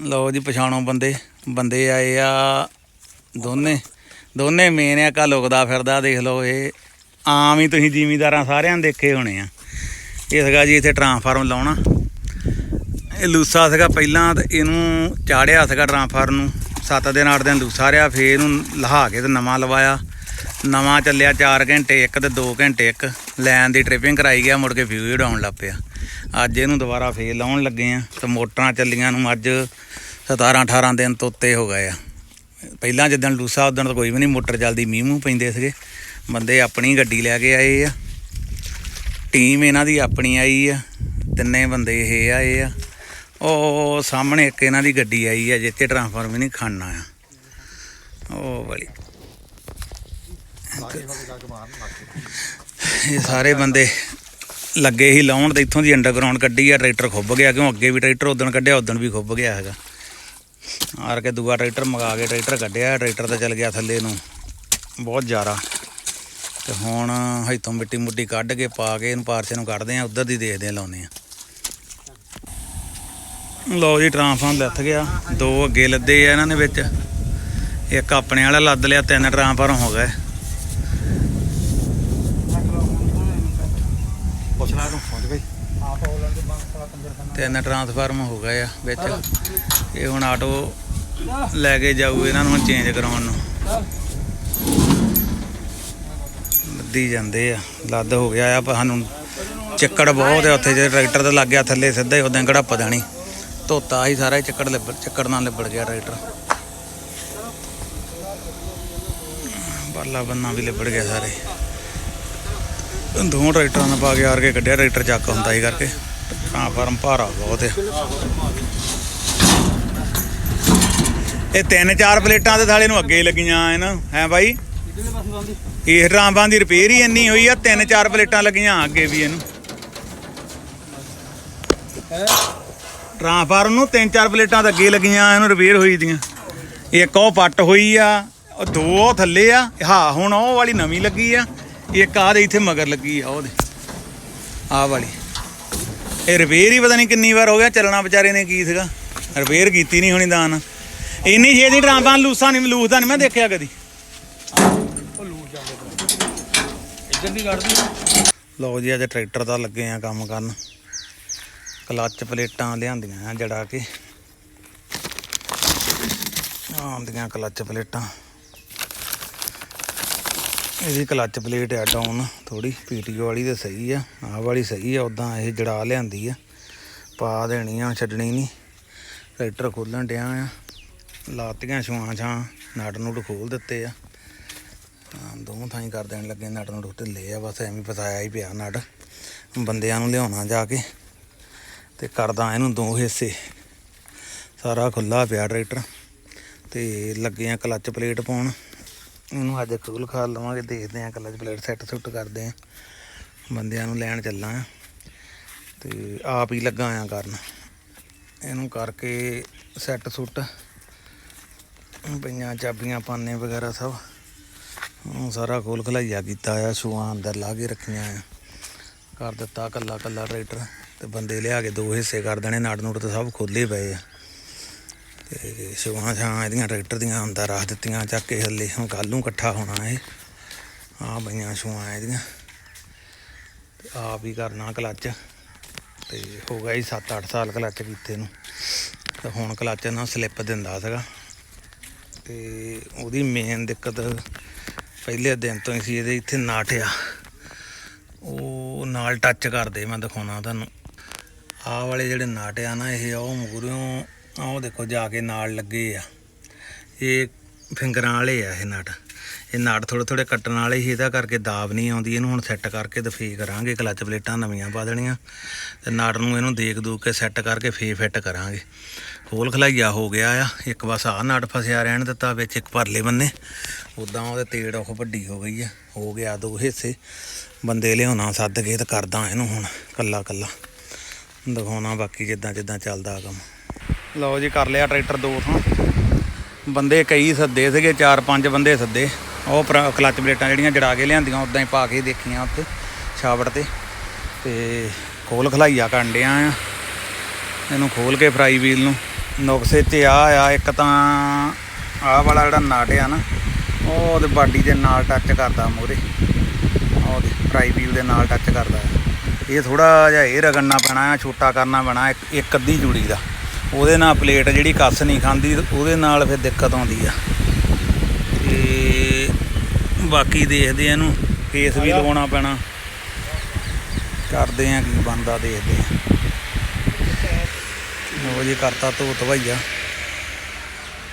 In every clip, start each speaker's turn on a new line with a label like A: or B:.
A: ਲਓ ਜੀ, ਪਛਾਣੋ ਬੰਦੇ। ਬੰਦੇ ਆਏ ਆ ਦੋਨੇ। ਦੋਨੇ ਮੇਨ ਆ ਕਾ ਲੁਕਦਾ ਫਿਰਦਾ, ਦੇਖ ਲਓ ਇਹ ਆਮ ਹੀ ਤੁਸੀਂ ਜ਼ਿਮੀਦਾਰਾਂ ਸਾਰਿਆਂ ਨੇ ਦੇਖੇ ਹੋਣੇ ਆ। ਇਹ ਸੀਗਾ ਜੀ ਇੱਥੇ ਟਰਾਂਸਫਾਰਮ ਲਾਉਣਾ। ਇਹ ਲੂਸਾ ਸੀਗਾ ਪਹਿਲਾਂ ਤੇ ਇਹਨੂੰ ਚਾੜਿਆ ਸੀਗਾ ਟਰਾਂਸਫਾਰਮ ਨੂੰ। 7 ਦਿਨ 8 ਦਿਨ ਲੂਸਾ ਰਿਹਾ, ਫੇਰ ਇਹਨੂੰ ਲਹਾ ਕੇ ਤੇ ਨਵਾਂ ਲਵਾਇਆ। ਨਵਾਂ ਚੱਲਿਆ 4 ਘੰਟੇ ਇੱਕ ਤੇ 2 ਘੰਟੇ ਇੱਕ। ਲੈਣ ਦੀ ਟ੍ਰਿਪਿੰਗ ਕਰਾਈ ਗਿਆ, ਮੁੜ ਕੇ ਫਿਊਜ਼ ਉਡਾਉਣ ਲੱਗ ਪਿਆ। ਅੱਜ ਇਹਨੂੰ ਦੁਬਾਰਾ ਫੇਰ ਲਾਉਣ ਲੱਗੇ ਆ ਤੇ ਮੋਟਰਾਂ ਚੱਲੀਆਂ ਨੂੰ ਅੱਜ 17 18 ਦਿਨ ਤੋਂ ਉੱਤੇ ਹੋ ਗਏ ਆ। ਪਹਿਲਾਂ ਜਿੱਦਣ ਲੂਸਾ, ਉਦੋਂ ਤਾਂ ਕੋਈ ਵੀ ਨਹੀਂ ਮੋਟਰ ਚੱਲਦੀ, ਮੀਂਹ ਮੂੰਹ ਪੈਂਦੇ ਸੀਗੇ। ਬੰਦੇ ਆਪਣੀ ਗੱਡੀ ਲੈ ਕੇ ਆਏ ਆ। ਟੀਮ ਇਹਨਾਂ ਦੀ ਆਪਣੀ ਆਈ ਆ। ਤਿੰਨੇ ਬੰਦੇ ਇਹ ਆਏ ਆ। ਉਹ ਸਾਹਮਣੇ ਇੱਕ ਇਹਨਾਂ ਦੀ ਗੱਡੀ ਆਈ ਆ, ਜਿੱਥੇ ਟਰਾਂਸਫਾਰਮ ਨਹੀਂ ਖਾਣਾ ਆ। ਉਹ ਵਾਲੀ। ਇਹ ਸਾਰੇ ਬੰਦੇ ਲੱਗੇ ਹੀ ਲਾਉਣ ਤੇ ਇੱਥੋਂ ਦੀ ਅੰਡਰਗਰਾਉਂਡ ਕੱਢੀ ਆ, ਟਰੈਕਟਰ ਖੁੱਭ ਗਿਆ, ਕਿਉਂ ਅੱਗੇ ਵੀ ਟਰੈਕਟਰ ਉਦੋਂ ਕੱਢਿਆ ਉਦੋਂ ਵੀ ਖੁੱਭ ਗਿਆ ਹੈਗਾ। ਆਰ ਕੇ ਦੂਆ ਟਰੈਕਟਰ ਮੰਗਾ ਕੇ ਟਰੈਕਟਰ ਕੱਢਿਆ, ਟਰੈਕਟਰ ਤਾਂ ਚੱਲ ਗਿਆ ਥੱਲੇ ਨੂੰ, ਬਹੁਤ ਜ਼ਿਆਦਾ। ਤੇ ਹੁਣ ਹਈਤੋਂ ਮਿੱਟੀ ਮੁੱਟੀ ਕੱਢ ਕੇ ਪਾ ਕੇ ਇਹਨੂੰ ਪਾਰਸੇ ਨੂੰ ਕੱਢਦੇ ਆ, ਉਧਰ ਦੀ ਦੇਖਦੇ ਆ ਲਾਉਨੇ ਆ। ਲਓ ਜੀ, ਟਰਾਂਸਫਾਰਮ ਲੱਥ ਗਿਆ, ਦੋ ਅੱਗੇ ਲੱਦੇ ਆ ਇਹਨਾਂ ਨੇ ਵਿੱਚ। ਇੱਕ ਆਪਣੇ ਵਾਲਾ ਲੱਦ ਲਿਆ, ਤਿੰਨ ਟਰਾਂਸਫਾਰਮ ਹੋ ਗਏ।
B: ਪੁੱਛ ਨੂੰ ਪਹੁੰਚ ਗਈ।
A: ਤਿੰਨ ਟਰਾਂਸਫਾਰਮ ਹੋ ਗਏ ਆ ਵਿੱਚ। ਇਹ ਹੁਣ ਆਟੋ ਲੈ ਕੇ ਜਾਊ ਇਹਨਾਂ ਨੂੰ ਚੇਂਜ ਕਰਾਉਣ ਨੂੰ। ਲੱਦੀ ਜਾਂਦੇ ਆ, ਲੱਦ ਹੋ ਗਿਆ ਆ ਸਾਨੂੰ ਚੱਕੜ ਬਹੁਤ ਆ ਉੱਥੇ, ਜੇ ਟਰੈਕਟਰ ਤੇ ਲੱਗ ਗਿਆ ਥੱਲੇ ਸਿੱਧਾ ਹੀ, ਉਦਾਂ ਕਿਹੜਾ ਪਤਾ ਧੋਤਾ ਹੀ ਸਾਰਾ ਹੀ, ਚੱਕੜ ਲਿਬੜ, ਚੱਕੜ ਨਾਲ ਲਿਬੜ ਗਿਆ ਟਰੈਕਟਰ। ਬੱਲਾ ਬੰਨਾ ਵੀ ਲਿਬੜ ਗਿਆ ਸਾਰੇ। ਦੋ ਟਰੈਕਟਰਾਂ ਨਾਲ ਪਾ ਕੇ ਆਰ ਕੇ ਕੱਢਿਆ, ਟਰੈਕਟਰ ਚੱਕ ਹੁੰਦਾ ਹੀ ਕਰਕੇ। ਟਰਾਂਸਫਾਰਮ ਭਾਰਾ ਬਹੁਤ ਹੈ ਇਹ ਤਿੰਨ ਚਾਰ ਪਲੇਟਾਂ ਤੇ ਥਾਲੇ ਨੂੰ ਅੱਗੇ ਹੀ ਲੱਗੀਆਂ ਐ ਹੈ ਬਾਈ? ਇਹ ਟਰਾਂਬਾਂ ਦੀ ਰਿਪੇਅਰ ਹੀ ਇੰਨੀ ਹੋਈ ਆ, ਤਿੰਨ ਚਾਰ ਪਲੇਟਾਂ ਲੱਗੀਆਂ ਅੱਗੇ ਵੀ ਇਹਨੂੰ। ਟਰਾਂਸਫਾਰਮ ਨੂੰ ਤਿੰਨ ਚਾਰ ਪਲੇਟਾਂ ਤਾਂ ਅੱਗੇ ਲੱਗੀਆਂ, ਇਹਨੂੰ ਰਿਪੇਅਰ ਹੋਈ ਦੀਆਂ। ਇੱਕ ਉਹ ਪੱਟ ਹੋਈ ਆ ਦੋ ਉਹ ਥੱਲੇ ਆ ਹਾਂ ਹੁਣ ਉਹ ਵਾਲੀ ਨਵੀਂ ਲੱਗੀ ਆ। ਇੱਕ ਆਹ ਦੇ ਇੱਥੇ ਮਗਰ ਲੱਗੀ ਆ ਉਹਦੇ। ਆਹ ਵਾਲੀ। ਇਹ ਰਿਪੇਅਰ ਹੀ ਪਤਾ ਨਹੀਂ ਕਿੰਨੀ ਵਾਰ ਹੋ ਗਿਆ ਚੱਲਣਾ ਵਿਚਾਰੇ ਨੇ ਕੀ ਸੀਗਾ। ਰਿਪੇਅਰ ਕੀਤੀ ਨਹੀਂ ਹੋਣੀ ਦਾਨ। ਇੰਨੀ ਛੇਤੀ ਟਰਾਂਬਾਂ ਲੂਸਾਂ ਨਹੀਂ ਲੂਸਦਾ ਨਹੀਂ ਮੈਂ ਦੇਖਿਆ ਕਦੀ।
B: ਉਹ ਲੂਟ ਜਾਂਦੇ ਇੱਧਰ ਦੀ ਕੱਢਦੀ
A: ਲਓ ਜੀ ਅੱਜ ਟਰੈਕਟਰ ਦਾ ਲੱਗੇ ਆ ਕੰਮ ਕਰਨ। ਕਲੱਚ ਪਲੇਟਾਂ ਲਿਆਂਦੀਆਂ ਆ ਜੜਾ ਕੇ। ਆਉਂਦੀਆਂ ਕਲੱਚ ਪਲੇਟਾਂ। ਇਹਦੀ ਕਲੱਚ ਪਲੇਟ ਆ ਡਾਊਨ ਥੋੜੀ ਪੀਟੀਓ ਵਾਲੀ ਤੇ ਸਹੀ ਆ, ਆਹ ਵਾਲੀ ਸਹੀ ਆ ਉਦਾਂ ਇਹ ਜੜਾ ਲਿਆਂਦੀ ਆ। ਪਾ ਦੇਣੀ ਆ, ਛੱਡਣੀ ਨਹੀਂ ਟਰੈਕਟਰ ਖੋਲਣ ਡਿਆ ਆ। ਲਾਤੀਆਂ ਛੂਆਂ ਛਾਂ, ਨਟ ਨੂਟ ਖੋਲ ਦਿੱਤੇ ਆ। ਹਾਂ ਦੋਵੇਂ ਥਾਂ ਕਰ ਦੇਣ ਲੱਗੇ, ਨਟ ਨੂੰ ਢਿੱਲੇ ਆ, ਬਸ ਐਵੇਂ ਫਸਾਇਆ ਹੀ ਪਿਆ ਨਟ। ਬੰਦਿਆਂ ਨੂੰ ਲਿਆਉਣਾ ਜਾ ਕੇ, ਤੇ ਕਰਦਾ ਇਹਨੂੰ ਦੋ ਹਿੱਸੇ। ਸਾਰਾ ਖੁੱਲਾ ਪਿਆ ਟਰੈਕਟਰ, ਤੇ ਲੱਗੇ ਆ ਕਲੱਚ ਪਲੇਟ ਪਾਉਣ। ਇਹਨੂੰ ਅੱਜ ਖੋਲ ਖਾ ਲਵਾਂਗੇ, ਦੇਖਦੇ ਆ 'ਚ ਪਲੇਟ ਸੈੱਟ ਸੁੱਟ ਕਰਦੇ ਆ ਬੰਦਿਆਂ ਨੂੰ ਲੈਣ ਚੱਲਾਂ ਆ ਤੇ ਆਪ ਹੀ ਲੱਗਾ ਆ ਕਰਨ। ਇਹਨੂੰ ਕਰਕੇ ਸੈੱਟ ਸੁੱਟ। ਪਈਆਂ ਚਾਬੀਆਂ, ਪਾਨੇ ਵਗੈਰਾ ਸਭ। ਉਹ ਸਾਰਾ ਖੋਲ ਖਲਾਈਆ ਕੀਤਾ ਆ ਛੂਆਂ ਅੰਦਰ ਲਾ ਕੇ ਰੱਖੀਆਂ ਆ। ਕਰ ਦਿੱਤਾ ਕੱਲਾ ਕੱਲਾ ਟਰੈਕਟਰ ਤੇ ਬੰਦੇ ਲਿਆ ਕੇ ਦੋ ਹਿੱਸੇ ਕਰ ਦੇਣੇ ਨਾੜ ਨੂੜ ਤੇ ਸਭ ਖੋਲੇ ਪਏ ਆ। ਤੇ ਛੂਆਂ ਛਾਂ ਇਹਦੀਆਂ ਟਰੈਕਟਰ ਦੀਆਂ ਅੰਦਰ ਰੱਖ ਦਿੱਤੀਆਂ, ਚੱਕ ਕੇ ਹੱਲੇ ਹੁਣ ਕੱਲ ਨੂੰ ਇਕੱਠਾ ਹੋਣਾ ਇਹ। ਆ ਬਈਆਂ ਛੂਆਂ ਇਹਦੀਆਂ। ਤੇ ਆਪ ਹੀ ਕਰਨਾ ਕਲੱਚ। ਤੇ ਹੋ ਗਿਆ ਜੀ 7-8 ਸਾਲ ਕਲੱਚ ਕੀਤੇ ਨੂੰ। ਤੇ ਹੁਣ ਕਲੱਚ ਨਾ ਸਲਿੱਪ ਦਿੰਦਾ ਸੀਗਾ। ਤੇ ਉਹਦੀ ਮੇਨ ਦਿੱਕਤ ਪਹਿਲੇ ਦਿਨ ਤੋਂ ਹੀ ਸੀ, ਇਹਦੇ ਇੱਥੇ ਨਾਟਿਆ ਉਹ ਨਾਲ ਟੱਚ ਕਰਦੇ ਮੈਂ ਦਿਖਾਉਣਾ ਤੁਹਾਨੂੰ। ਆਹ ਵਾਲੇ ਜਿਹੜੇ ਨਾਟਿਆ ਨਾ, ਇਹ ਉਹ ਮੂਹਰਿਓਂ ਆਹ ਦੇਖੋ ਜਾ ਕੇ ਨਾਲ ਲੱਗੇ ਆ। ਇਹ ਫਿੰਗਰਾਂ ਵਾਲੇ ਆ ਇਹ ਨਟ। ਇਹ ਨਟ ਥੋੜੇ ਥੋੜੇ ਕੱਟਣ ਵਾਲੇ ਹੀ ਇਹਦਾ ਕਰਕੇ ਦਾਬ ਨਹੀਂ ਆਉਂਦੀ। ਇਹਨੂੰ ਹੁਣ ਸੈੱਟ ਕਰਕੇ ਤੇ ਫੇ ਕਰਾਂਗੇ, ਕਲਚ ਪਲੇਟਾਂ ਨਵੀਆਂ ਪਾ ਦੇਣੀਆਂ। ਤੇ ਨਟ ਨੂੰ ਇਹਨੂੰ ਦੇਖ ਦੂਖ ਕੇ ਸੈੱਟ ਕਰਕੇ ਫੇ ਫਿੱਟ ਕਰਾਂਗੇ। ਖੋਲ ਖਲਾਈਆ ਹੋ ਗਿਆ ਆ। ਇੱਕ ਬਸ ਆਹ ਨਟ ਫਸਿਆ ਰਹਿਣ ਦਿੱਤਾ, ਵਿੱਚ ਇੱਕ ਪਰਲੇ ਬੰਨੇ। ਉਦਾਂ ਉਹਦੇ ਤੇੜ ਉਹ ਵੱਡੀ ਹੋ ਗਈ ਆ। ਹੋ ਗਿਆ ਦੋ ਹਿੱਸੇ। ਬੰਦੇ ਲਿਆਉਣਾ ਸੱਦ ਕੇ ਤੇ ਕਰਦਾ ਇਹਨੂੰ ਹੁਣ ਕੱਲਾ ਕੱਲਾ ਦਿਖਾਉਣਾ ਬਾਕੀ ਜਿੱਦਾਂ ਜਿੱਦਾਂ ਚੱਲਦਾ ਕੰਮ। ਲਓ ਜੀ, ਕਰ ਲਿਆ ਟਰੈਕਟਰ ਦੋ ਥਾਂ। ਬੰਦੇ ਕਈ ਸੱਦੇ ਸੀਗੇ, ਚਾਰ ਪੰਜ ਬੰਦੇ ਸੱਦੇ। ਉਹ ਪਰ- ਕਲੱਚ ਪਲੇਟਾਂ ਜਿਹੜੀਆਂ ਜੜਾ ਕੇ ਲਿਆਂਦੀਆਂ ਉਦਾਂ ਹੀ ਪਾ ਕੇ ਦੇਖੀਆਂ ਉੱਤੇ ਛਾਵੜ ਤੇ। ਤੇ ਖੋਲ ਖਲਾਈਆ ਕਰਨ ਡਿਆ ਆ। ਇਹਨੂੰ ਖੋਲ ਕੇ ਫਰਾਈ ਵੀਲ ਨੂੰ। ਨੁਕਸੇ 'ਚ ਆ ਆ ਇੱਕ ਤਾਂ ਆਹ ਵਾਲਾ ਜਿਹੜਾ ਨਾਟ ਆ ਨਾ ਉਹ ਉਹਦੇ ਬਾਡੀ ਦੇ ਨਾਲ ਟੱਚ ਕਰਦਾ ਮੂਹਰੇ। ਉਹਦੇ ਫਰਾਈ ਵੀਲ ਦੇ ਨਾਲ ਟੱਚ ਕਰਦਾ। ਆ ਇਹ ਥੋੜਾ ਜਿਹਾ ਇਹ ਰਗੜਨਾ ਪੈਣਾ ਆ ਛੋਟਾ ਕਰਨਾ ਪੈਣਾ, ਇੱਕ ਇੱਕ ਅੱਧੀ ਜੂੜੀ ਦਾ। ਉਹਦੇ ਨਾਲ ਪਲੇਟ ਜਿਹੜੀ ਕੱਸ ਨਹੀਂ ਖਾਂਦੀ, ਉਹਦੇ ਨਾਲ ਫਿਰ ਦਿੱਕਤ ਆਉਂਦੀ ਆ। ਤੇ ਬਾਕੀ ਦੇਖਦੇ ਆ ਇਹਨੂੰ ਫੇਸ ਵੀ ਲਵਾਉਣਾ ਪੈਣਾ। ਕਰਦੇ ਆ ਕੀ ਬਣਦਾ, ਦੇਖਦੇ ਆ। ਉਹ ਜੀ, ਕਰਤਾ ਧੋ ਧਵਈਆ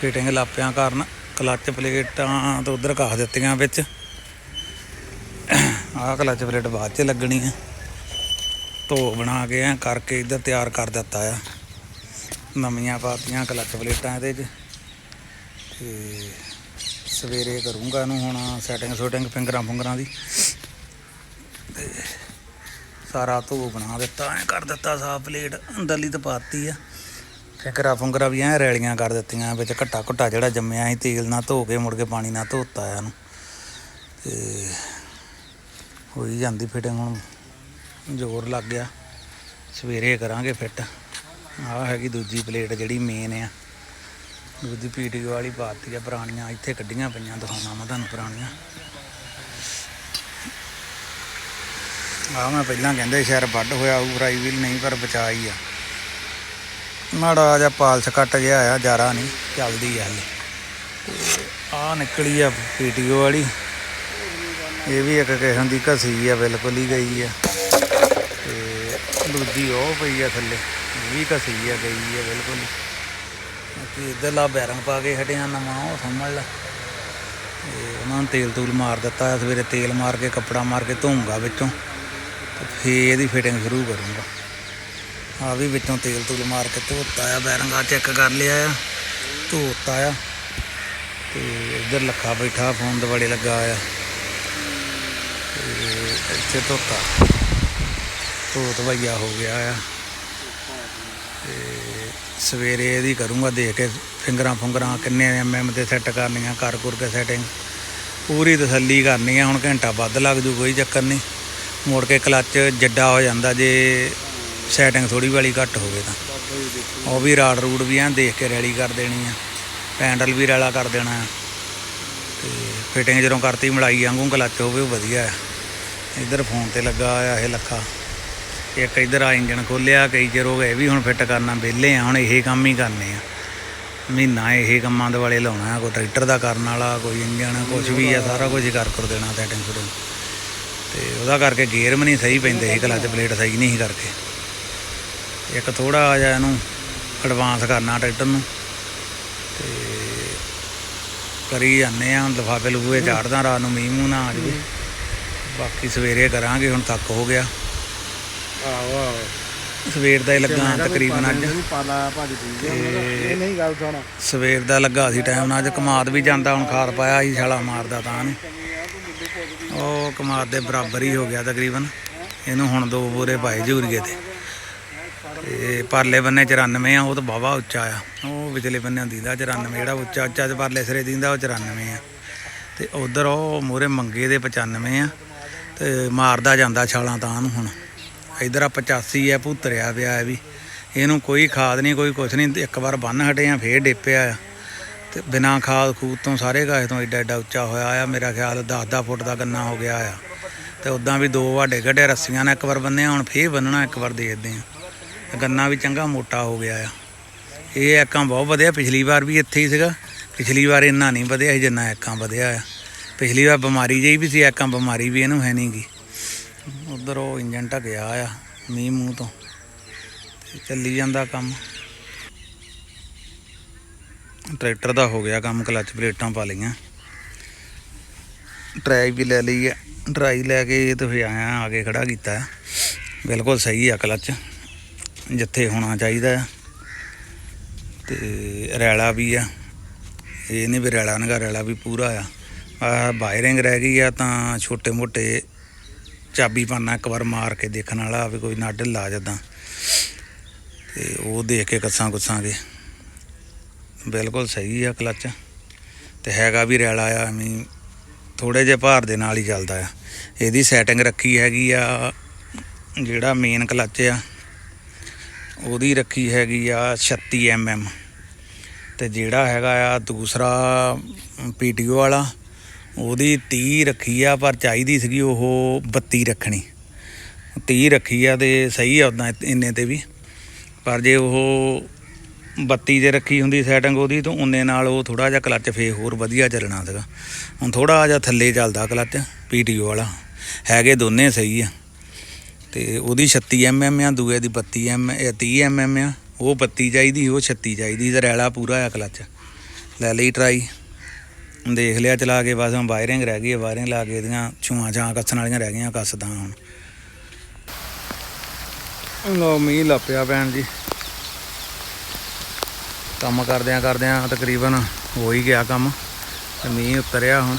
A: ਫਿਟਿੰਗ ਲਾਪਿਆਂ ਕਾਰਨ ਕਲੱਚ ਪਲੇਟਾਂ ਤੋਂ ਉਧਰ ਕਾਹ ਦਿੱਤੀਆਂ ਵਿੱਚ। ਆਹ ਕਲੱਚ ਪਲੇਟ ਬਾਅਦ ਚ ਲੱਗਣੀ ਆ। ਧੋ ਬਣਾ ਕੇ ਐ ਕਰਕੇ ਇੱਧਰ ਤਿਆਰ ਕਰ ਦਿੱਤਾ ਆ। ਨਵੀਆਂ ਪਾਤੀਆਂ ਕਲਚ ਪਲੇਟਾਂ ਇਹਦੇ 'ਚ। ਤੇ ਸਵੇਰੇ ਕਰੂੰਗਾ ਇਹਨੂੰ ਹੁਣ ਸੈਟਿੰਗ ਸ਼ੂਟਿੰਗ ਫਿੰਗਰਾਂ ਫੁੰਗਰਾਂ ਦੀ। ਤੇ ਸਾਰਾ ਧੋ ਬਣਾ ਦਿੱਤਾ, ਐ ਕਰ ਦਿੱਤਾ ਸਾਫ਼ ਪਲੇਟ, ਅੰਦਰਲੀ ਤਾਂ ਪਾਤੀ ਆ। ਫਿੰਗਰਾਂ ਫੁੰਗਰਾਂ ਵੀ ਐ ਰੈਲੀਆਂ ਕਰ ਦਿੱਤੀਆਂ, ਵਿੱਚ ਘੱਟਾ ਘੁੱਟਾ ਜਿਹੜਾ ਜੰਮਿਆ ਸੀ ਤੇਲ ਨਾਲ ਧੋ ਕੇ ਮੁੜ ਕੇ ਪਾਣੀ ਨਾਲ ਧੋਤਾ ਆ ਇਹਨੂੰ। ਤੇ ਹੋਈ ਜਾਂਦੀ ਫਿਟਿੰਗ ਹੁਣ ਜ਼ੋਰ ਲੱਗ ਗਿਆ। ਸਵੇਰੇ ਕਰਾਂਗੇ ਫਿੱਟ ਆਹ ਹੈਗੀ ਦੂਜੀ ਪਲੇਟ ਜਿਹੜੀ ਮੇਨ ਆ। ਦੂਜੀ ਪੀਟੀ ਵਾਲੀ ਪਾਤੀ ਆ ਪੁਰਾਣੀਆਂ, ਇੱਥੇ ਕੱਢੀਆਂ ਪਈਆਂ ਦਿਖਾਉਣਾ ਮੈਂ ਤੁਹਾਨੂੰ ਪੁਰਾਣੀਆਂ। ਆਹ ਮੈਂ ਪਹਿਲਾਂ ਕਹਿੰਦੇ ਸ਼ਹਿਰ ਵੱਡ ਹੋਇਆ ਉਹ ਫਰਾਈ ਵੀਲ ਨਹੀਂ ਪਰ ਬਚਾ ਹੀ ਆ। ਮਾੜਾ ਜਿਹਾ ਪਾਲਸ ਕੱਟ ਗਿਆ ਆ ਜਾਰਾ ਨਹੀਂ, ਚੱਲਦੀ ਆ ਹਲੇ। ਆ ਨਿਕਲੀ ਆ ਪੀਟੀਓ ਵਾਲੀ। ਇਹ ਵੀ ਇੱਕ ਕਿਸਮ ਦੀ ਘਸੀ ਆ, ਬਿਲਕੁਲ ਹੀ ਗਈ ਆ। ਤੇ ਦੂਜੀ ਉਹ ਪਈ ਆ ਥੱਲੇ। ਵੀ ਘਸੀ ਆ, ਗਈ ਆ, ਬਿਲਕੁਲ। ਹੀ ਬਾਕੀ ਬੈਰੰਗ ਪਾ ਕੇ ਹਟਿਆ ਨਵਾਂ ਉਹ ਸਮਝ ਲਾ ਤੇ ਉਹਨਾਂ ਨੂੰ ਤੇਲ ਤੂਲ ਮਾਰ ਦਿੱਤਾ ਸਵੇਰੇ ਤੇਲ ਮਾਰ ਕੇ, ਕੱਪੜਾ ਮਾਰ ਕੇ ਧੋਊਂਗਾ ਵਿੱਚੋਂ। ਤੇ ਫੇਰ ਇਹਦੀ ਫਿਟਿੰਗ ਸ਼ੁਰੂ ਕਰੂੰਗਾ। ਆ ਵੀ ਵਿੱਚੋਂ ਤੇਲ ਤੂਲ ਮਾਰ ਕੇ ਧੋਤਾ ਆ, ਬੈਰੰਗਾ ਚੈੱਕ ਕਰ ਲਿਆ ਆ, ਧੋਤਾ ਆ। ਤੇ ਇੱਧਰ ਲੱਖਾ ਬੈਠਾ, ਫੋਨ ਦਵਾੜੇ ਲੱਗਾ ਆ। ਤੇ ਇੱਥੇ ਧੋਤਾ। ਧੋ ਧਵਈਆ ਹੋ ਗਿਆ ਆ। ਤੇ ਸਵੇਰੇ ਇਹਦੀ ਕਰੂੰਗਾ ਦੇਖ ਕੇ ਫਿੰਗਰਾਂ ਫੁੰਗਰਾਂ ਕਿੰਨੇ ਐਮਐਮ ਤੇ ਸੈੱਟ ਕਰਨੀਆਂ ਕਰ ਕੁਰ ਕੇ ਸੈਟਿੰਗ ਪੂਰੀ ਤਸੱਲੀ ਕਰਨੀ ਆ, ਹੁਣ ਘੰਟਾ ਵੱਧ ਲੱਗ ਜੂ, ਕੋਈ ਚੱਕਰ ਨਹੀਂ ਮੋੜ ਕੇ ਕਲੱਚ ਜੱਡਾ ਹੋ ਜਾਂਦਾ, ਜੇ ਸੈਟਿੰਗ ਥੋੜੀ ਵਾਲੀ ਘੱਟ ਹੋਵੇ ਤਾਂ। ਉਹ ਵੀ ਰਾੜ ਰੂੜ ਵੀ ਐਂ ਦੇਖ ਕੇ ਰੈਲੀ ਕਰ ਦੇਣੀ ਆ। ਪੈਂਡਲ ਵੀ ਰੈਲਾ ਕਰ ਦੇਣਾ ਆ। ਤੇ ਫਿਟਿੰਗ ਜਦੋਂ ਕਰਤੀ ਮੜਾਈ ਵਾਂਗੂ ਕਲੱਚ ਹੋਵੇ ਉਹ ਵਧੀਆ ਆ। ਇੱਧਰ ਫੋਨ ਤੇ ਲੱਗਾ ਆ ਇਹ ਲੱਖਾ। ਇੱਕ ਇੱਧਰ ਆ ਇੰਜਣ ਖੋਲਿਆ, ਕਈ ਚਿਰ ਹੋ ਗਏ ਵੀ ਹੁਣ ਫਿੱਟ ਕਰਨਾ, ਵਿਹਲੇ ਆ, ਹੁਣ ਇਹ ਕੰਮ ਹੀ ਕਰਨੇ ਆ। ਮਹੀਨਾ ਇਹ ਕੰਮਾਂ ਦੇ ਵਾਲੇ ਲਾਉਣਾ, ਕੋਈ ਟਰੈਕਟਰ ਦਾ ਕਰਨ ਵਾਲਾ, ਕੋਈ ਇੰਜਣ ਕੁਝ ਵੀ ਆ, ਸਾਰਾ ਕੁਝ ਹੀ ਕਰ ਕਰ ਦੇਣਾ ਸੈਟਿੰਗ ਫੁਟਿੰਗ ਤੇ ਉਹਦਾ ਕਰਕੇ ਗੇਅਰ ਵੀ ਨਹੀਂ ਸਹੀ ਪੈਂਦੇ ਸੀ ਕਲੱਚ ਪਲੇਟ ਸਹੀ ਨਹੀਂ ਸੀ ਕਰਕੇ। ਇੱਕ ਥੋੜਾ ਜਿਹਾ ਇਹਨੂੰ ਐਡਵਾਂਸ ਕਰਨਾ ਟਰੈਕਟਰ ਨੂੰ। ਤੇ ਕਰੀ ਜਾਂਦੇ ਆ ਹੁਣ ਲਿਫਾਫੇ ਲਫੂਏ ਝਾੜਦਾ ਰਾਤ ਨੂੰ, ਮੀਂਹ ਮੂੰਹ ਨਾ ਆ ਜਾਵੇ। ਬਾਕੀ ਸਵੇਰੇ ਕਰਾਂਗੇ, ਹੁਣ ਤੱਕ ਹੋ ਗਿਆ।
B: ਆਹੋ ਆਹੋ।
A: ਸਵੇਰ ਦਾ ਹੀ ਲੱਗਾ ਤਕਰੀਬਨ ਅੱਜ।
B: ਪਾਲਾ ਭਾਜੀ ਠੀਕ
A: ਤੇ
B: ਇਹ ਨਹੀਂ ਗੱਲ ਸੁਣ।
A: ਸਵੇਰ ਦਾ ਲੱਗਾ ਸੀ ਟਾਈਮ ਨਾਲ ਅੱਜ ਕਮਾਦ ਵੀ ਜਾਂਦਾ ਹੁਣ ਖਾਰ ਪਾਇਆ ਸੀ ਛਾਲਾ ਮਾਰਦਾ ਤਾਂ ਨੂੰ। ਉਹ ਕਮਾਦ ਦੇ ਬਰਾਬਰ ਹੀ ਹੋ ਗਿਆ ਤਕਰੀਬਨ। ਇਹਨੂੰ ਹੁਣ ਦੋ ਬੋਰੇ ਪਾਏ ਜੂਰੀਏ ਤੇ। ਤੇ ਪਰਲੇ ਬੰਨੇ 94 ਆ ਉਹ ਤਾਂ ਬਾਵਾ ਉੱਚਾ ਆ। ਉਹ ਵਿਚਲੇ ਬੰਨੇ ਦੀਦਾ 94 ਜਿਹੜਾ ਉੱਚਾ ਉੱਚਾ ਤੇ ਪਰਲੇ ਸਿਰੇ ਦਿੰਦਾ ਉਹ 94 ਆ। ਤੇ ਉਧਰ ਉਹ ਮੂਰੇ ਮੰਗੇ ਦੇ 95 ਆ। ਤੇ ਮਾਰਦਾ ਜਾਂਦਾ ਛਾਲਾਂ ਤਾਂ ਨੂੰ ਹੁਣ। ਇਧਰ ਆ 85 ਆ, ਭੂਤਰਿਆ ਪਿਆ ਇਹ ਵੀ। ਇਹਨੂੰ ਕੋਈ ਖਾਦ ਨਹੀਂ, ਕੋਈ ਕੁਛ ਨਹੀਂ। ਇੱਕ ਵਾਰ ਬੰਨ ਹਟੇ ਆ, ਫੇਰ ਡੇਪਿਆ ਆ। ਤੇ ਬਿਨਾ ਖਾਦ ਖੂਦ ਤੋਂ ਸਾਰੇ ਗਾਏ ਤੋਂ ਏਡਾ ਐਡਾ ਉੱਚਾ ਹੋਇਆ ਆ। ਮੇਰਾ ਖਿਆਲ 10-10 ਫੁੱਟ ਦਾ ਗੰਨਾ ਹੋ ਗਿਆ ਆ। ਤੇ ਉਦਾਂ ਵੀ ਦੋ ਵਾਡੇ ਗੱਡੇ ਰੱਸੀਆਂ ਨਾਲ ਇੱਕ ਵਾਰ ਬੰਨਿਆ, ਹੁਣ ਫੇਰ ਬੰਨਣਾ, ਇੱਕ ਵਾਰ ਦੇਖਦੇ ਆ। ਗੰਨਾ ਵੀ ਚੰਗਾ ਮੋਟਾ ਹੋ ਗਿਆ ਆ। ਇਹ ਐਕਾਂ ਬਹੁਤ ਵਧਿਆ, ਪਿਛਲੀ ਵਾਰ ਵੀ ਇੱਥੇ ਹੀ ਸੀਗਾ। ਪਿਛਲੀ ਵਾਰ ਇੰਨਾ ਨਹੀਂ ਵਧਿਆ ਸੀ ਜਿੰਨਾ ਐਕਾਂ ਵਧਿਆ ਆ। ਪਿਛਲੀ ਵਾਰ ਬਿਮਾਰੀ ਜਿਹੀ ਵੀ ਸੀ, ਐਕਾਂ ਬਿਮਾਰੀ ਵੀ ਇਹਨੂੰ ਹੈ ਨਹੀਂਗੀ ਉਧਰ ਉਹ ਇੰਜਨ ਢੱਕਿਆ ਆ, ਮੀਂਹ ਮੂੰਹ ਤੋਂ, ਤੇ ਚੱਲੀ ਜਾਂਦਾ ਕੰਮ। ਟਰੈਕਟਰ ਦਾ ਹੋ ਗਿਆ ਕੰਮ, ਕਲੱਚ ਪਲੇਟਾਂ ਪਾ ਲਈਆਂ। ਟਰਾਈ ਵੀ ਲੈ ਲਈ ਹੈ ਟਰਾਈ ਲੈ ਕੇ ਤੇ ਫਿਰ ਆਇਆ, ਆ ਕੇ ਖੜਾ ਕੀਤਾ। ਬਿਲਕੁਲ ਸਹੀ ਆ ਕਲੱਚ, ਜਿੱਥੇ ਹੋਣਾ ਚਾਹੀਦਾ ਆ। ਤੇ ਰੈਲਾ ਵੀ ਆ, ਇਹ ਨਹੀਂ ਵੀ ਰੈਲਾ ਨਗਾ, ਰੈਲਾ ਵੀ ਪੂਰਾ ਆ। ਆ ਵਾਇਰਿੰਗ ਰਹਿ ਗਈ ਆ ਤਾਂ ਛੋਟੇ ਮੋਟੇ ਚਾਬੀ ਪਾਣਾ ਇੱਕ ਵਾਰ ਮਾਰ ਕੇ ਦੇਖਣ ਵਾਲਾ ਵੀ ਕੋਈ ਨਾ ਢਿੱਲਾ ਜਦਾਂ। ਤੇ ਉਹ ਦੇਖ ਕੇ ਕੱਸਾਂ ਕੁੱਸਾਂਗੇ ਬਿਲਕੁਲ ਸਹੀ ਆ ਕਲੱਚ। ਤੇ ਹੈਗਾ ਵੀ ਰੈਲਾ ਆ, ਐਵੇਂ ਥੋੜੇ ਜਿਹੇ ਭਾਰ ਦੇ ਨਾਲ ਹੀ ਚੱਲਦਾ ਆ। ਇਹਦੀ ਸੈਟਿੰਗ ਰੱਖੀ ਹੈਗੀ ਆ, ਜਿਹੜਾ ਮੇਨ ਕਲੱਚ ਆ, ਉਹਦੀ ਰੱਖੀ ਹੈਗੀ ਆ 36 mm ਤੇ ਜਿਹੜਾ ਹੈਗਾ ਆ ਦੂਸਰਾ ਪੀਟੀਓ ਵਾਲਾ ਉਹਦੀ 30 ਰੱਖੀ ਆ, ਪਰ ਚਾਹੀਦੀ ਸੀਗੀ ਉਹ 32 ਰੱਖਣੀ। 30 ਰੱਖੀ ਆ ਤੇ ਸਹੀ ਆ ਉਦਾਂ ਇੰਨੇ ਤੇ ਵੀ। ਪਰ ਜੇ ਉਹ 32 ਜੇ ਰੱਖੀ ਹੁੰਦੀ ਸੈਟਿੰਗ ਉਹਦੀ, ਤਾਂ ਉਹਨੇ ਨਾਲ ਉਹ ਥੋੜਾ ਜਿਹਾ ਕਲੱਚ ਫੇ ਹੋਰ ਵਧੀਆ ਚੱਲਣਾ ਸੀਗਾ। ਹੁਣ ਥੋੜਾ ਜਿਹਾ ਥੱਲੇ ਚੱਲਦਾ ਕਲੱਚ, ਪੀਟੀਓ ਵਾਲਾ। ਹੈਗੇ ਦੋਨੇ ਸਹੀ ਆ। ਤੇ ਉਹਦੀ 36 ਐਮਐਮ ਆ, ਦੂਏ ਦੀ 32 ਐਮ 30 ਐਮਐਮ ਆ। ਉਹ 32 ਚਾਹੀਦੀ, ਉਹ 36 ਚਾਹੀਦੀ ਤੇ ਰੈਲਾ ਪੂਰਾ ਆ ਕਲੱਚ। ਲੈ ਲਈ ਟਰਾਈ ਦੇਖ ਲਿਆ, ਚਲਾ ਕੇ ਬਸ ਹੁਣ ਵਾਇਰਿੰਗ ਰਹਿ ਗਈ ਹੈ, ਵਾਇਰਿੰਗ ਲਾ ਕੇ ਇਹਦੀਆਂ ਛੂਆਂ ਛਾਂ ਕੱਸਣ ਵਾਲੀਆਂ ਰਹਿ ਗਈਆਂ ਕੱਸਦਾ ਹੁਣ। ਲੋ ਮੀਂਹ ਲੱਪਿਆ ਭੈਣ ਜੀ। ਕੰਮ ਕਰਦਿਆਂ ਕਰਦਿਆਂ ਤਕਰੀਬਨ ਹੋ ਹੀ ਗਿਆ ਕੰਮ, ਤੇ ਮੀਂਹ ਉਤਰਿਆ ਹੁਣ।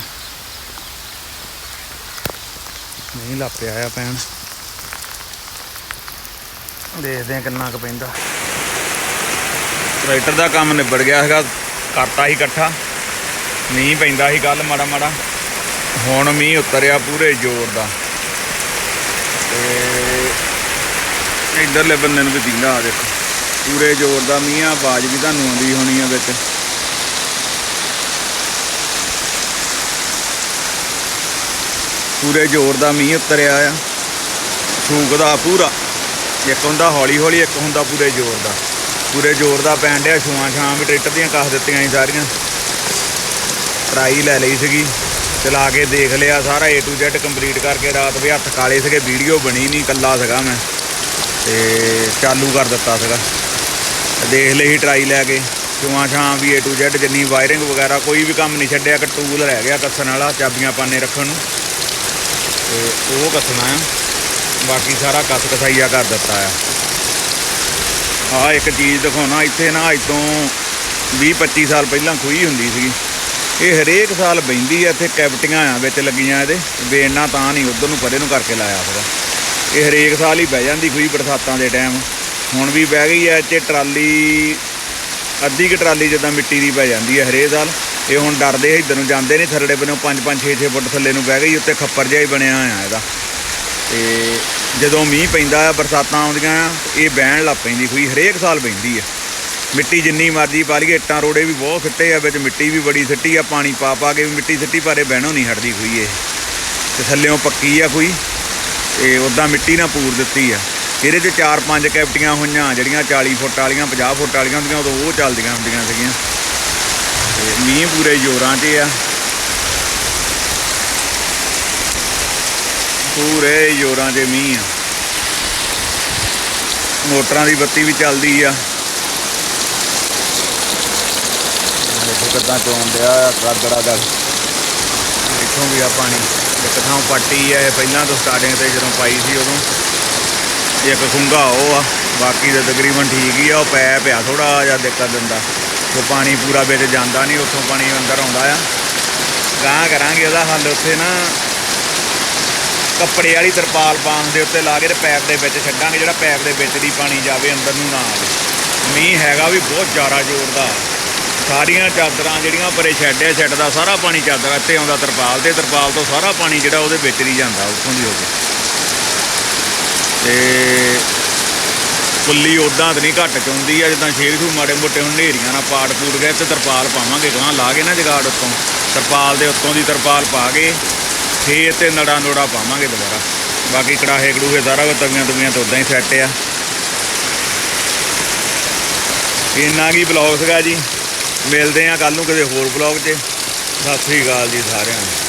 A: ਮੀਂਹ ਲੱਪਿਆ ਆ ਭੈਣ। ਦੇਖਦੇ ਆ ਕਿੰਨਾ ਕੁ ਪੈਂਦਾ। ਟਰੈਕਟਰ ਦਾ ਕੰਮ ਨਿਬੜ ਗਿਆ ਹੈਗਾ, ਕਰਤਾ ਹੀ ਇਕੱਠਾ। ਮੀਂਹ ਪੈਂਦਾ ਸੀ ਕੱਲ ਮਾੜਾ ਮਾੜਾ। ਹੁਣ ਮੀਂਹ ਉਤਰਿਆ ਪੂਰੇ ਜ਼ੋਰ ਦਾ। ਤੇ ਇਧਰਲੇ ਬੰਦੇ ਨੂੰ ਵੀ ਦਿੰਦਾ ਆ ਦੇਖੋ। ਪੂਰੇ ਜ਼ੋਰ ਦਾ ਮੀਂਹ ਆ, ਆਵਾਜ਼ ਵੀ ਤੁਹਾਨੂੰ ਆਉਂਦੀ ਹੋਣੀ ਆ ਵਿੱਚ। ਪੂਰੇ ਜ਼ੋਰ ਦਾ ਮੀਂਹ ਉਤਰਿਆ ਆ। ਛੂਕਦਾ ਪੂਰਾ। ਇੱਕ ਹੁੰਦਾ ਹੌਲੀ ਹੌਲੀ, ਇੱਕ ਹੁੰਦਾ ਪੂਰੇ ਜ਼ੋਰ ਦਾ। ਪੂਰੇ ਜ਼ੋਰ ਦਾ ਪੈਣ ਡਿਆ ਛੂਆਂ ਛਾਂ ਵੀ ਟਰੈਕਟਰ ਦੀਆਂ, ਕੱਸ ਦਿੱਤੀਆਂ ਸੀ ਸਾਰੀਆਂ। ਟਰਾਈ ਲੈ ਲਈ ਸੀਗੀ ਚਲਾ ਕੇ ਦੇਖ ਲਿਆ ਸਾਰਾ A to Z ਕੰਪਲੀਟ ਕਰਕੇ ਰਾਤ ਵੀ ਹੱਥ ਕਾਲੇ ਸੀਗੇ ਵੀਡੀਓ ਬਣੀ ਨਹੀਂ ਕੱਲਾ ਸੀਗਾ ਮੈਂ। ਤੇ ਚਾਲੂ ਕਰ ਦਿੱਤਾ ਸੀਗਾ। ਦੇਖ ਲਈ ਟਰਾਈ ਲੈ ਕੇ। ਛੂਆਂ ਛਾਂ ਵੀ A to Z ਜਿੰਨੀ ਵਾਇਰਿੰਗ ਵਗੈਰਾ ਕੋਈ ਵੀ ਕੰਮ ਨਹੀਂ ਛੱਡਿਆ ਕਿ ਟੂਲ ਰਹਿ ਗਿਆ ਕੱਸਣ ਵਾਲਾ, ਚਾਬੀਆਂ ਪਾਣੇ ਰੱਖਣ ਨੂੰ। ਤੇ ਉਹ ਕੱਸਣਾ ਆ। ਬਾਕੀ ਸਾਰਾ ਕੱਸ ਕਸਾਈਆ ਕਰ ਦਿੱਤਾ ਆ। ਆ ਇੱਕ ਚੀਜ਼ ਦਿਖਾਉਣਾ, ਇੱਥੇ ਨਾ ਅੱਜ ਤੋਂ 20 25 ਸਾਲ ਪਹਿਲਾਂ ਖੂਹੀ ਹੁੰਦੀ ਸੀਗੀ। ਇਹ ਹਰੇਕ ਸਾਲ ਬੈਂਦੀ ਆ, ਇੱਥੇ ਕੈਵਟੀਆਂ ਆ ਵਿੱਚ ਲੱਗੀਆਂ ਇਹਦੇ। ਵੇੜਨਾ ਤਾਂ ਨਹੀਂ, ਉਧਰ ਨੂੰ ਪਰੇ ਨੂੰ ਕਰਕੇ ਲਾਇਆ ਸੀਗਾ ਇਹ ਹਰੇਕ ਸਾਲ ਹੀ ਬਹਿ ਜਾਂਦੀ ਖੂਹੀ ਬਰਸਾਤਾਂ ਦੇ ਟਾਈਮ। ਹੁਣ ਵੀ ਬਹਿ ਗਈ ਐ ਇੱਥੇ ਟਰਾਲੀ, ਅੱਧੀ ਕਿ ਟਰਾਲੀ ਜਿੱਦਾਂ ਮਿੱਟੀ ਦੀ ਪੈ ਜਾਂਦੀ ਹੈ ਹਰੇਕ ਸਾਲ। ਇਹ ਹੁਣ ਡਰਦੇ ਇੱਧਰ ਨੂੰ ਜਾਂਦੇ ਨਹੀਂ, ਥਰੜੇ ਬੰਨੋਂ 5 5 6 6 ਫੁੱਟ ਥੱਲੇ ਨੂੰ ਬਹਿ ਗਈ, ਉੱਤੇ ਖੱਪਰ ਜਿਹਾ ਹੀ ਬਣਿਆ ਹੋਇਆ ਇਹਦਾ। ਤੇ ਜਦੋਂ ਮੀਂਹ ਪੈਂਦਾ ਆ, ਬਰਸਾਤਾਂ ਆਉਂਦੀਆਂ ਆ, ਇਹ ਬਹਿਣ ਲੱਗ ਪੈਂਦੀ ਖੂਹੀ, ਹਰੇਕ ਸਾਲ ਪੈਂਦੀ ਹੈ ਮਿੱਟੀ ਜਿੰਨੀ ਮਰਜ਼ੀ ਪਾ ਲਈਏ, ਇੱਟਾਂ ਰੋੜੇ ਵੀ ਬਹੁਤ ਸਿੱਟੇ ਆ, ਵਿੱਚ ਮਿੱਟੀ ਵੀ ਬੜੀ ਸਿੱਟੀ ਆ, ਪਾਣੀ ਪਾ ਪਾ ਕੇ ਵੀ ਮਿੱਟੀ ਸਿੱਟੀ ਭਾਰੇ ਬਹਿਣੋਂ ਨਹੀਂ ਹਟਦੀ ਖੂਹੀ ਇਹ। ਤੇ ਥੱਲੇੋਂ ਪੱਕੀ ਆ ਖੂਹੀ, ਤੇ ਉਦਾਂ ਮਿੱਟੀ ਨਾਲ ਪੂਰ ਦਿੱਤੀ ਆ। ਇਹਦੇ 'ਚ ਚਾਰ ਪੰਜ ਕੈਪਟੀਆਂ ਹੋਈਆਂ, ਜਿਹੜੀਆਂ 40 ਫੁੱਟ ਵਾਲੀਆਂ 50 ਫੁੱਟ ਵਾਲੀਆਂ ਹੁੰਦੀਆਂ, ਉਦੋਂ ਉਹ ਚੱਲਦੀਆਂ ਹੁੰਦੀਆਂ ਸੀਗੀਆਂ। ਤੇ ਮੀਂਹ ਪੂਰੇ ਜ਼ੋਰਾਂ 'ਤੇ ਆ। ਪੂਰੇ ਜ਼ੋਰਾਂ 'ਤੇ ਮੀਂਹ ਆ। ਮੋਟਰਾਂ ਦੀ ਬੱਤੀ ਵੀ ਚੱਲਦੀ ਆ। ਦੇਖੋ ਕਿੱਦਾਂ ਚੋਣ ਡਿਆ ਆ ਕਰਦੜਾ ਦਾ ਇੱਥੋਂ ਵੀ ਆ ਪਾਣੀ ਇੱਕ ਥਾਂ ਪੱਟੀ ਆ, ਇਹ ਪਹਿਲਾਂ ਤੋਂ ਸਟਾਰਟਿੰਗ ਤੇ ਜਦੋਂ ਪਾਈ ਸੀ ਉਦੋਂ। ਇੱਕ ਖੁੰਗਾ ਉਹ ਆ, ਬਾਕੀ ਤਾਂ ਤਕਰੀਬਨ ਠੀਕ ਹੀ ਆ, ਉਹ ਪੈ ਪਿਆ ਥੋੜਾ ਜਿਹਾ ਦਿੱਕਤ ਦਿੰਦਾ। ਉਹ ਪਾਣੀ ਪੂਰਾ ਵਿੱਚ ਜਾਂਦਾ ਨਹੀਂ ਉੱਥੋਂ ਪਾਣੀ ਅੰਦਰ ਆਉਂਦਾ ਆ। ਗਾਂ ਕਰਾਂਗੇ ਉਹਦਾ ਹੱਲ ਉੱਥੇ ਨਾ। ਕੱਪੜੇ ਵਾਲੀ ਤਰਪਾਲ ਬਾਂਸ ਦੇ ਉੱਤੇ ਲਾ ਕੇ ਤੇ ਪੈਪ ਦੇ ਵਿੱਚ ਛੱਡਾਂਗੇ, ਜਿਹੜਾ ਪੈਪ ਦੇ ਵਿੱਚ ਦੀ ਪਾਣੀ ਜਾਵੇ, ਅੰਦਰ ਨੂੰ ਨਾ ਆਵੇ। ਮੀਂਹ ਹੈਗਾ ਵੀ ਬਹੁਤ ਜ਼ਿਆਦਾ ਜ਼ੋਰ ਦਾ ਸਾਰੀਆਂ ਚਾਦਰਾਂ ਜਿਹੜੀਆਂ ਪਰੇ ਸ਼ੈੱਡ ਹੈ, ਸ਼ੈੱਡ ਦਾ ਸਾਰਾ ਪਾਣੀ ਚਾਦਰ ਇੱਥੇ ਆਉਂਦਾ, ਤਰਪਾਲ ਤੇ ਤਰਪਾਲ ਤੋਂ ਸਾਰਾ ਪਾਣੀ ਜਿਹੜਾ ਉਹਦੇ ਵਿੱਚ ਦੀ ਜਾਂਦਾ, ਉੱਥੋਂ ਦੀ ਹੋ ਕੇ ਤੇ ਕੁੱਲੀ ਉਦਾਂ ਤਾਂ ਨਹੀਂ ਘੱਟ ਚੁੰਦੀ ਆ, ਜਿੱਦਾਂ ਸ਼ੇਰ ਸ਼ੂ ਮਾੜੇ ਮੋਟੇ ਹੁਣ ਹਨੇਰੀਆਂ ਨਾਲ ਪਾੜ ਪੂੜ ਗਏ ਤੇ ਤਰਪਾਲ ਪਾਵਾਂਗੇ ਗਾਂ ਲਾ ਕੇ ਨਾ ਜਗਾੜ ਉੱਤੋਂ। ਤਰਪਾਲ ਦੇ ਉੱਤੋਂ ਦੀ ਤਰਪਾਲ ਪਾ ਕੇ ਫੇਰ ਤੇ ਨੜਾ ਨੋੜਾ ਪਾਵਾਂਗੇ ਦੁਬਾਰਾ। ਬਾਕੀ ਕੜਾਹੇ ਕੜੂਹੇ ਸਾਰਾ ਕੁਝ ਤਵੀਆਂ ਤਵੀਆਂ ਤਾਂ ਉਦਾਂ ਹੀ ਸੈੱਟ ਆ। ਇੰਨਾ ਕੀ ਬਲੌਗ ਸੀਗਾ ਜੀ? ਮਿਲਦੇ ਆ ਕੱਲ ਨੂੰ ਕਿਸੇ ਹੋਰ ਬਲੌਗ 'ਚ। ਸਤਿ ਸ੍ਰੀ ਅਕਾਲ ਜੀ ਸਾਰਿਆਂ ਨੂੰ।